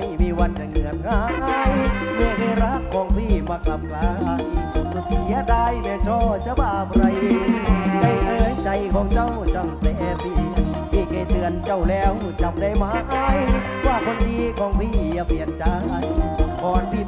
ไม่มีวันจะเงื่อนงายเมื่อได้รักของพี่มากลับกลายจะเสียดายแม่ช่อจะบาปไรได้เอ่ยใจของเจ้าจังแต่พี่พี่เคยเตือนเจ้าแล้วจำได้ไหมว่าคนดีของพี่อย่าเปลี่ยนใจก่อนพี่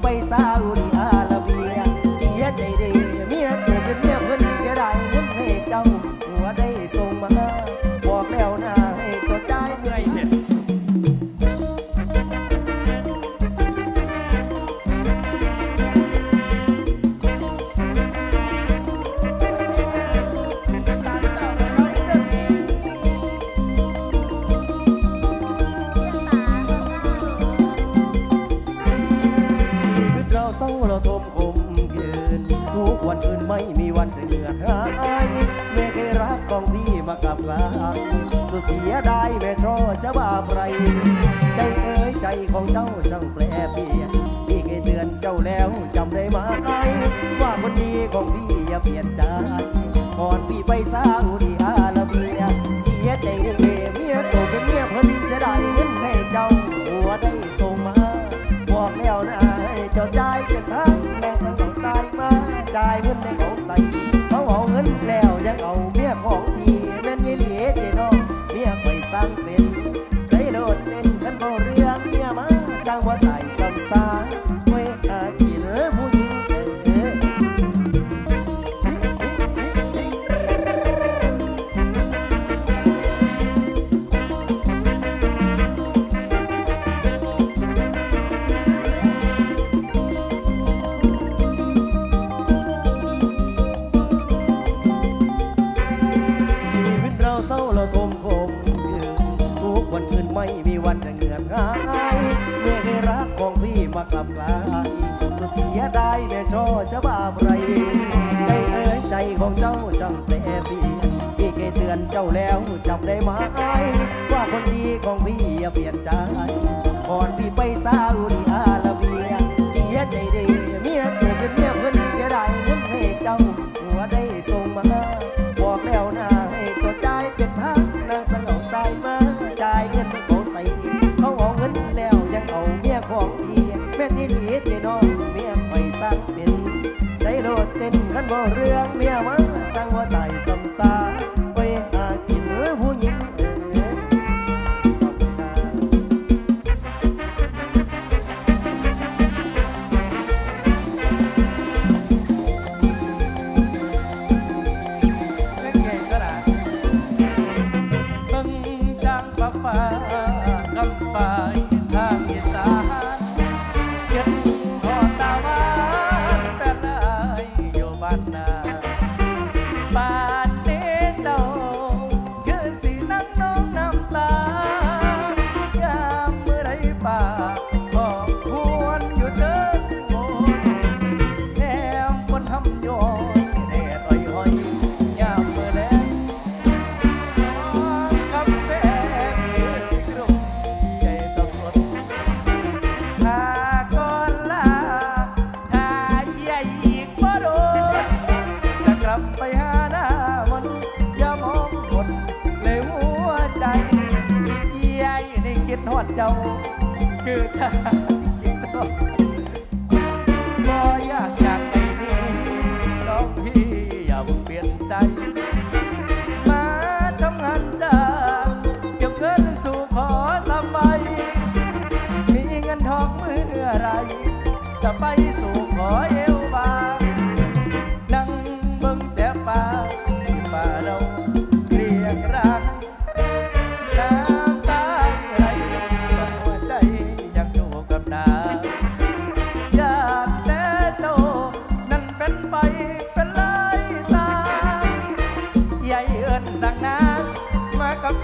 ของพี่มากับลางสุดเสียดายแม่ชอจะบาปไรได้เอ่ยใจของเจ้าช่างแปรเปลี่ยนพี่เคยเตือนเจ้าแล้วจำได้ไหมว่าคนดีของพี่อย่าเปลี่ยนใจก่อนพี่ไปซาอุดิอาระเบียเสียใจเรื่องเมียโตเป็นเมียเพิ่นจะได้เงินให้ บางเป็น ไม่มีวันจะเงื่อหายเมื่อให้รักของพี่มากลับกลายจะเสียดายแม่ช่อจะบ้าไรใจเอ่ยใจของเจ้าจังแต่พี่พี่เคยเตือนเจ้าแล้วจำได้ไหมว่าคนดีของพี่อย่าเปลี่ยนใจก่อนพี่ไปซาอุ พี่แม่นี่หลีเจน้องเมียคอยสร้างเป็นได้โลดเต้นขันบ่เรื่องเมียมาสร้างว่าตายซ้ำซาร อ ลับไปหาหน้ามนอย่ามองหมดเลยหัวใจยายในคิดหอดเจ้าคือ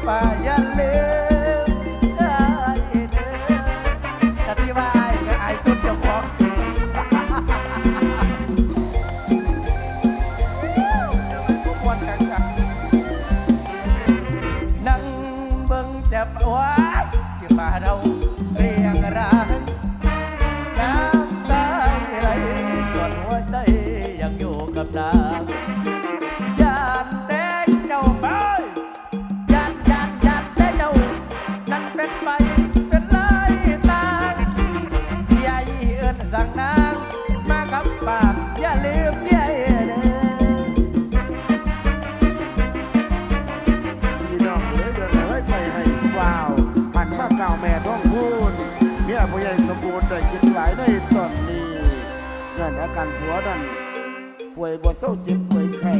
ป่าอย่าลืมได้เด้อแต่ที่ว่าอายก็อายสุดเจ้าของมวนกันจังนั่งเบิ่งแต่ป่าว้ายที่ป่าเรา สั่งนางมากับปากอย่าลืมเย่เด้อ พี่น้องเลยเดินเลยไปให้ว้าวหันมาเก่าวแม่ท้องพูนเมียผู้ใหญ่สมบูรณ์ได้กินหลายในตอนนี้เงื่อนอาการหัวดันป่วยบ่เศร้าเจ็บป่วยไข้